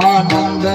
ananda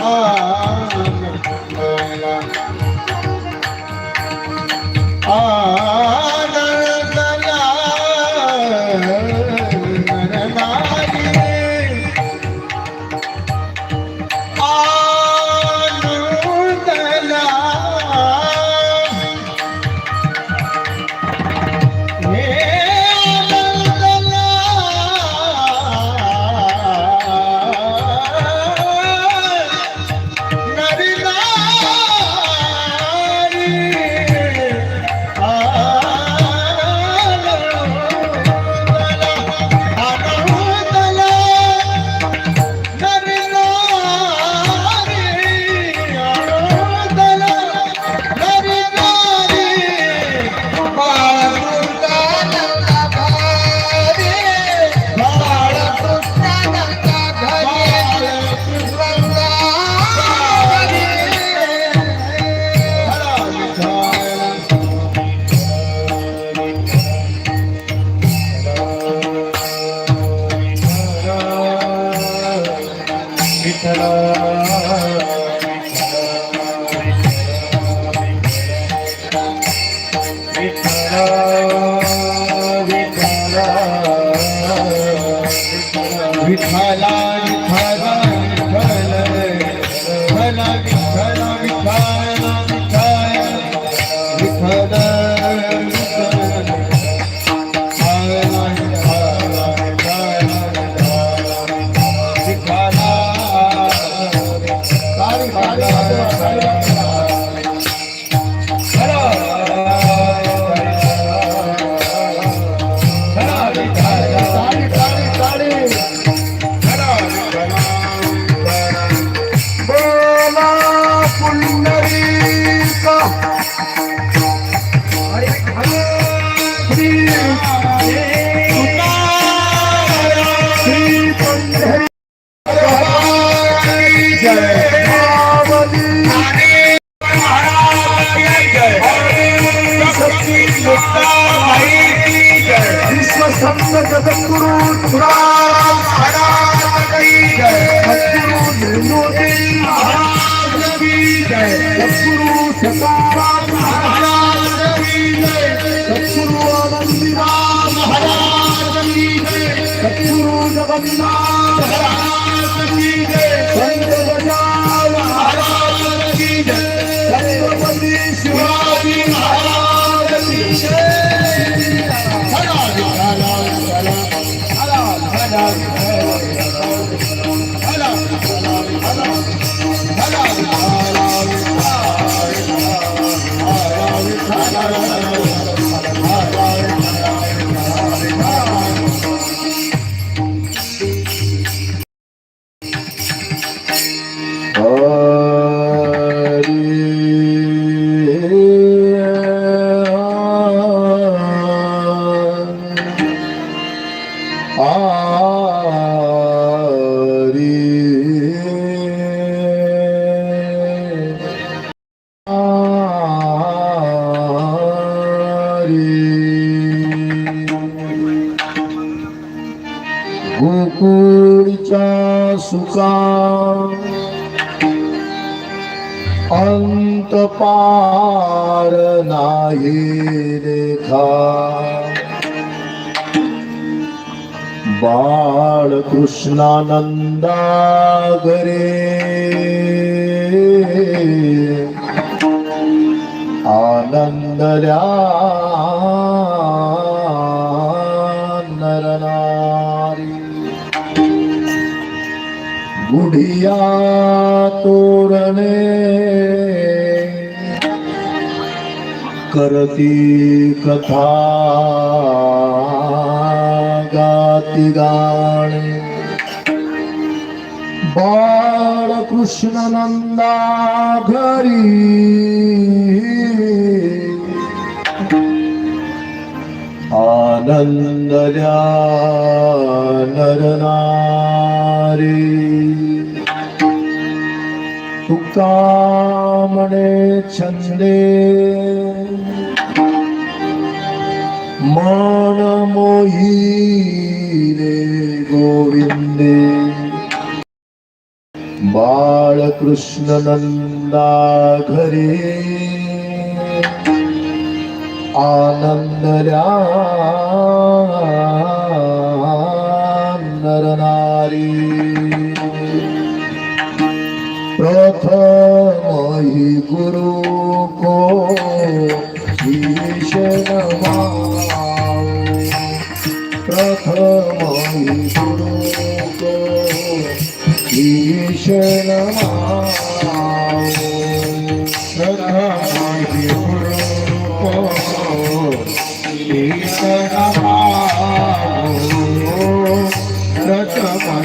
ah. विश्व संत जगद्गुरु महाराज जय सद्गुरु निर्मोदी महाराज की जय सद्गुरु महाराज की जय सद्गुरु आनंदीराम महाराज की जय सद्गुरु जगन्नाथ महाराज की जय संत महाराज की जय हरा रेखा बाळकृष्णानंदा गरे आनंदल्या नरनारी बुढिया तोरणे करती कथा गाती गाणे. बाळकृष्णनंदा घरी. आनंदल्या नरनारी तुका म्हणे छंदे मन मोही रे गोविंदे बाळकृष्णनंदा घरी आनंदल्या नरनारी प्रथम ही गुरु को ईशन प्रथम ही गुरु को ईशन प्रथम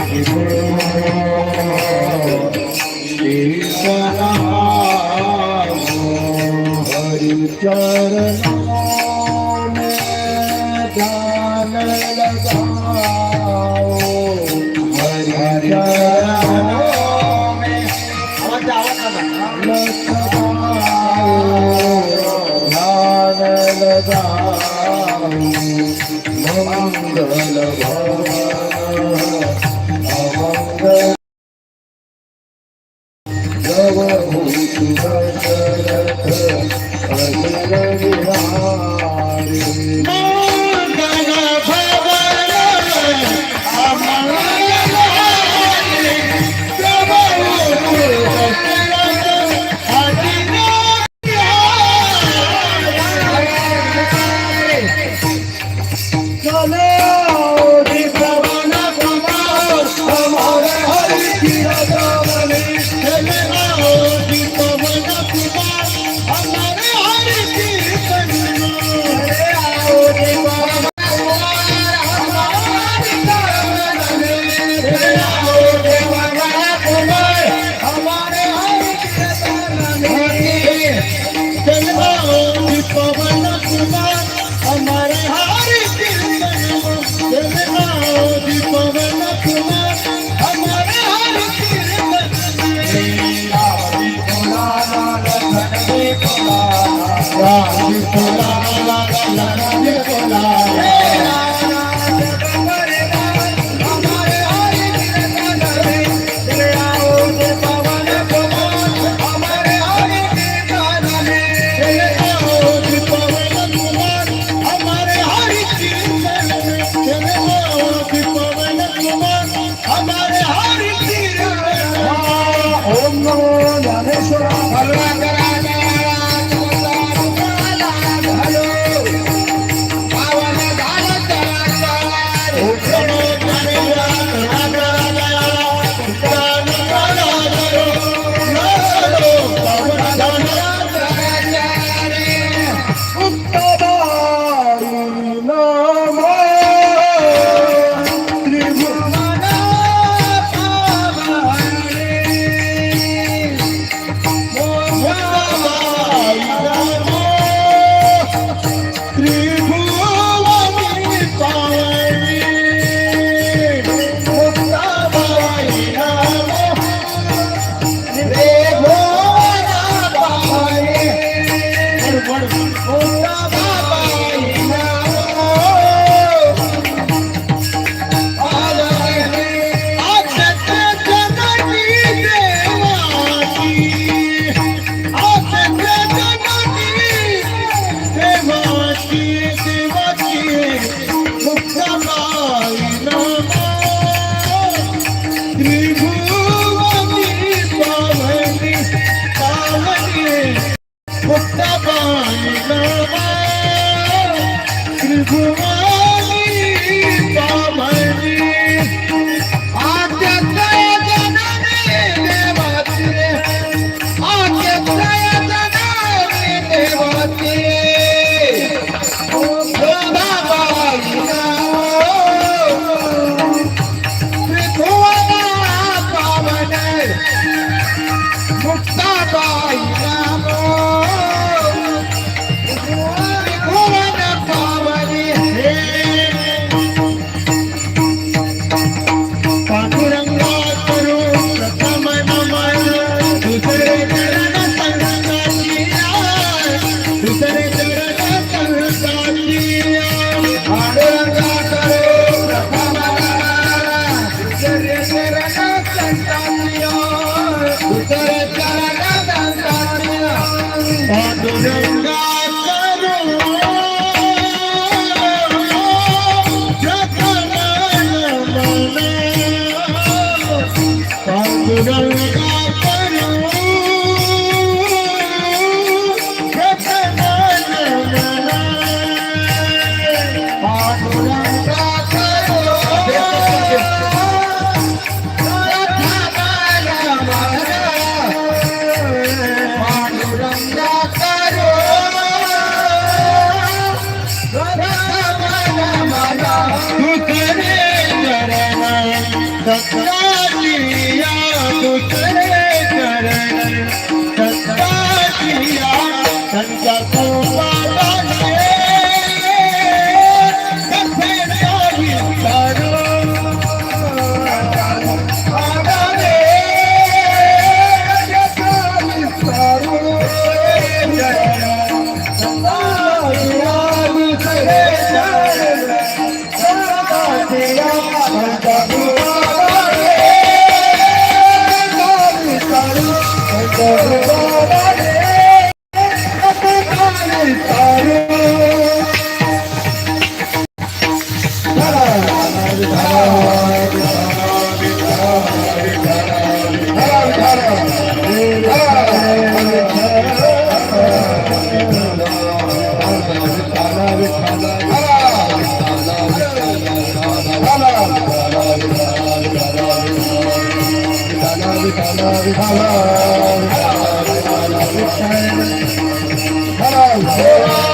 Hello.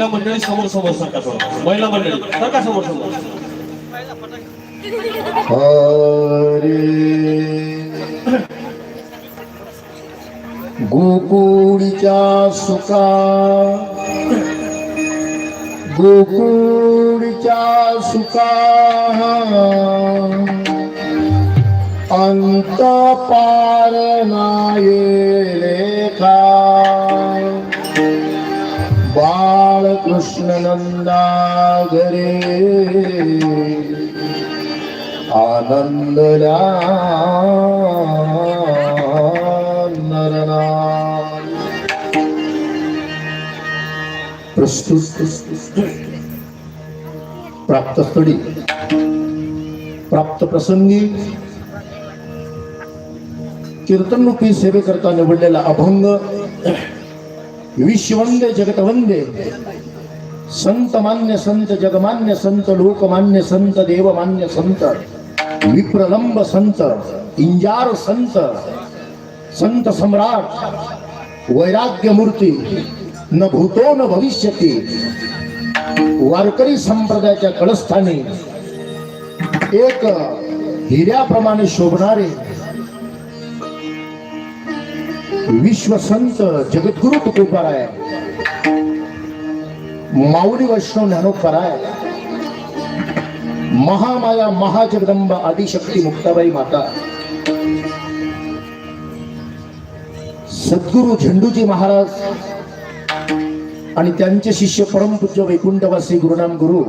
महिला मंडळी समोर समोर सरकार समोर महिला मंडळी सरकार समोर समोर. गोकुळीच्या सुका. गोकुळीच्या सुका. अंत पार बाळकृष्ण नंदा घरे आनंदला नरना प्रस्तुत प्राप्त स्थळी प्राप्त प्रसंगी कीर्तनरूपी सेवेकरता निवडलेला अभंग विश्ववंदे जगतवंदे। संत मान्य संत जगमान्य संत लोकमान्य संत देवमान्य संत विप्रलंब संत इंजार संत संत सम्राट वैराग्य मूर्ती न भूतो न भविष्यती वारकरी संप्रदायाच्या कळस्थानी एक हिऱ्याप्रमाणे शोभणारे विश्वसंत जगद्गुरु तुकोबाराय माऊली वैष्णव ज्ञानोपराय। महामाया महाजगदंबा आदिशक्ती मुक्ताबाई माता। सद्गुरु झेंडूजी महाराज आणि त्यांचे शिष्य परमपूज्य वैकुंठवासी गुरुनाम गुरु।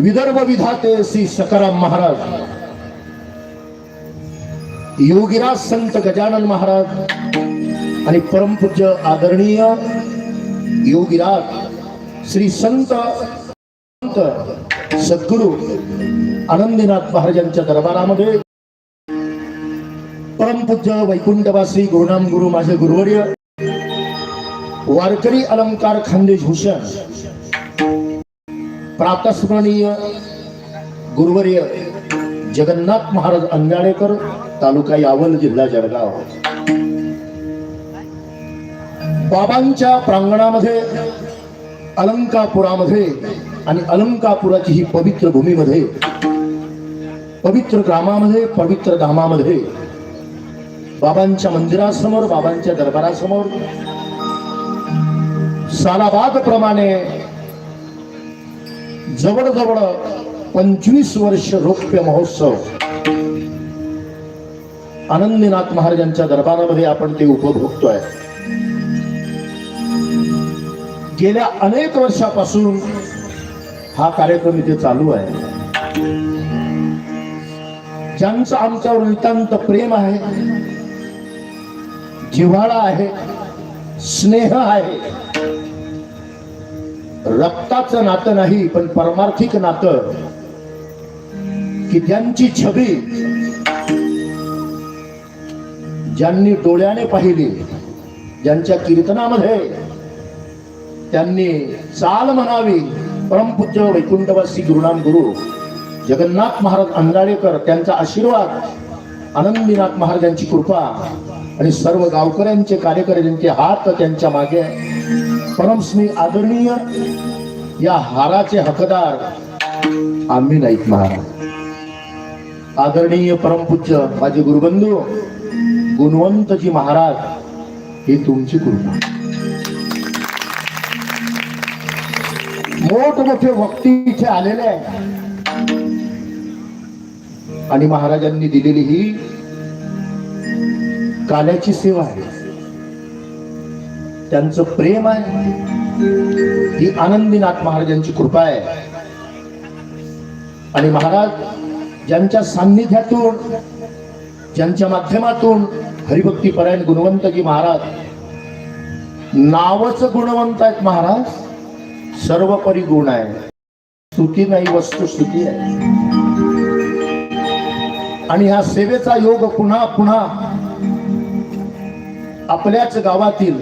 विदर्भ विधाते श्री सकाराम महाराज। योगीराज संत गजानन महाराज। आणि परमपूज्य आदरणीय योगीराज श्री संत संत सद्गुरु आनंदीनाथ महाराजांच्या दरबारामध्ये. परमपूज्य वैकुंठवासी गुरुनाम गुरु माझे गुरुवर्य वारकरी अलंकार खानदेश भूषण प्रातस्मरणीय गुरुवर्य जगन्नाथ महाराज अंगाळेकर तालुका यावल जिल्हा जळगाव. बाबांच्या प्रांगणामध्ये अलंकापुरामध्ये आणि अलंकापुराची ही पवित्र भूमीमध्ये पवित्र ग्रामामध्ये पवित्र धामामध्ये बाबांच्या मंदिरासमोर बाबांच्या दरबारासमोर सालाबाद प्रमाणे जवळजवळ पंचवीस वर्ष रौप्य महोत्सव आनंदीनाथ महाराजांच्या दरबारामध्ये आपण ते उपभोगतोय. गेल्या अनेक वर्षापासून हा कार्यक्रम इथे चालू आहे. ज्यांचं आमच्यावर नितांत प्रेम आहे जिव्हाळा आहे स्नेह आहे रक्ताचं नातं नाही पण परमार्थिक नातं की त्यांची छबी ज्यांनी डोळ्याने पाहिली ज्यांच्या कीर्तनामध्ये त्यांनी चाल म्हणावी. परमपूज्य वैकुंठवासी गुरुनाम गुरु जगन्नाथ महाराज अंधराळेकर त्यांचा आशीर्वाद आनंदीनाथ महाराजांची कृपा आणि सर्व गावकऱ्यांचे कार्यकर्त्यांचे हात त्यांच्या मागे परमस्मी आदरणीय या हाराचे हकदार आम्ही नाहीत महाराज. आदरणीय परमपूज्य माझे गुरुबंधू गुणवंतजी महाराज ही तुमची कृपा. मोठमोठे वक्ती इथे आलेले आहे आणि महाराजांनी दिलेली ही काल्याची सेवा आहे. त्यांचं प्रेम आहे. ही आनंदीनाथ महाराजांची कृपा आहे. आणि महाराज ज्यांच्या सान्निध्यातून ज्यांच्या माध्यमातून हरिभक्ती परायण गुणवंतजी महाराज नावच गुणवंत आहेत महाराज. सर्व गुण आहे. स्तुती नाही वस्तू स्तुती आहे. आणि ह्या सेवेचा योग पुन्हा पुन्हा आपल्याच गावातील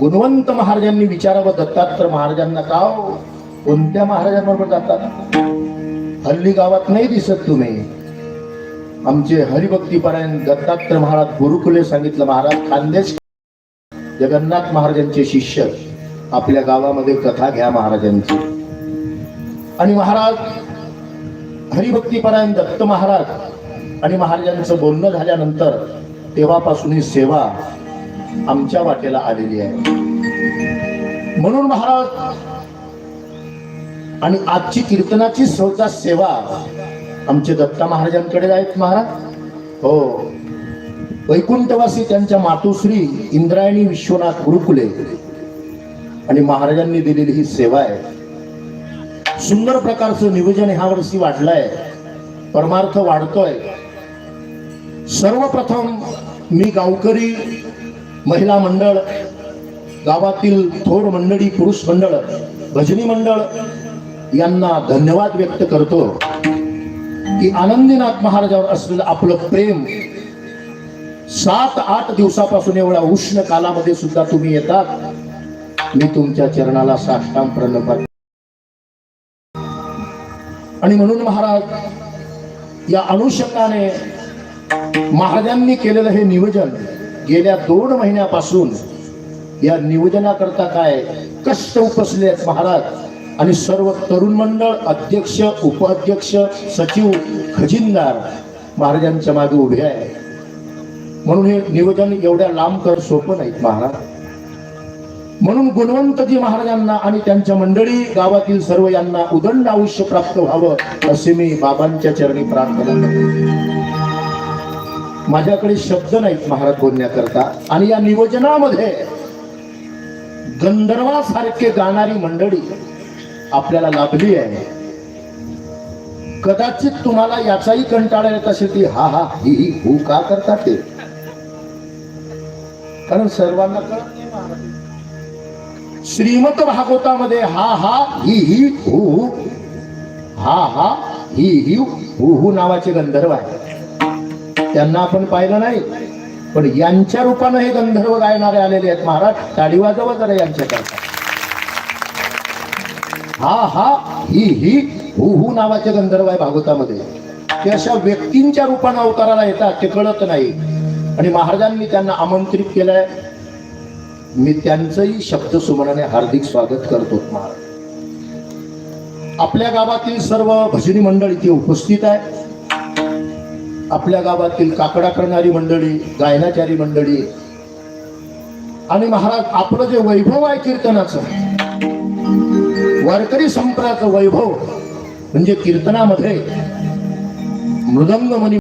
गुणवंत महाराजांनी विचारावं दत्तात्र महाराजांना का हो? कोणत्या महाराजांबरोबर जातात? हल्ली गावात नाही दिसत तुम्ही. आमचे हरिभक्तीपरायण दत्तात्र महाराज गुरुकुले सांगितलं महाराज खानदेश. जगन्नाथ महाराजांचे शिष्य. आपल्या गावामध्ये कथा घ्या महाराजांची. आणि महाराज हरिभक्तीपरायण दत्त महाराज आणि महाराजांचं बोलणं झाल्यानंतर तेव्हापासून ही सेवा आमच्या वाटेला आलेली आहे. म्हणून महाराज आणि आजची कीर्तनाची सहजा सेवा आमचे दत्ता महाराजांकडे आहेत महाराज. हो. वैकुंठवासी त्यांच्या मातोश्री इंद्रायणी विश्वनाथ गुरुकुले आणि महाराजांनी दिलेली ही सेवा आहे. सुंदर प्रकारचं नियोजन ह्या वर्षी वाढलंय. परमार्थ वाढतोय. सर्वप्रथम मी गावकरी महिला मंडळ गावातील थोर मंडळी पुरुष मंडळ भजनी मंडळ यांना धन्यवाद व्यक्त करतो की आनंदीनाथ महाराजावर असलेलं आपलं प्रेम सात आठ दिवसापासून एवढ्या उष्ण कालामध्ये सुद्धा तुम्ही येतात. मी तुमच्या चरणाला साष्टांग प्रणपात आणि म्हणून महाराज या अनुषंगाने महाराजांनी केलेलं हे नियोजन गेल्या दोन महिन्यापासून या नियोजनाकरता काय कष्ट उपसले आहेत महाराज. आणि सर्व तरुण मंडळ अध्यक्ष उपाध्यक्ष सचिव खजिनदार महाराजांच्या मागे उभे आहे म्हणून हे नियोजन एवढ्या लांब कर सोपं नाहीत महाराज. म्हणून गुणवंतजी महाराजांना आणि त्यांच्या मंडळी गावातील सर्व यांना उदंड आयुष्य प्राप्त व्हावं असे मी बाबांच्या चरणी प्रार्थना करतो. माझ्याकडे शब्द नाहीत महाराज बोलण्याकरता. आणि या नियोजनामध्ये गंधर्वासारखे गाणारी मंडळी आपल्याला लाभली आहे. कदाचित तुम्हाला याचाही कंटाळा येत असेल की हा हा ही ही हू का करतात ते? कारण सर्वांना कळत नाही महाराज. श्रीमत भागवतामध्ये हा हा ही ही हु. हु हा हा ही ही हु हु नावाचे गंधर्व आहे त्यांना आपण पाहिलं नाही पण यांच्या रूपानं हे गंधर्व गायणारे आलेले आहेत. महाराज टाळी वाजवा जरा यांच्याकरता हा हा ही ही हु हु नावाचे गंधर्व आहे भागवतामध्ये. ते अशा व्यक्तींच्या रूपानं अवताराला येतात ते कळत नाही. आणि महाराजांनी त्यांना आमंत्रित केलंय. मी त्यांचंही शब्द सुमनाने हार्दिक स्वागत करतो. महाराज आपल्या गावातील सर्व भजनी मंडळ इथे उपस्थित आहे आपल्या गावातील काकडा करणारी मंडळी गायनाचारी मंडळी. आणि महाराज आपलं जे वैभव आहे कीर्तनाचं वारकरी संप्राचं वैभव म्हणजे कीर्तनामध्ये मृदंग मनी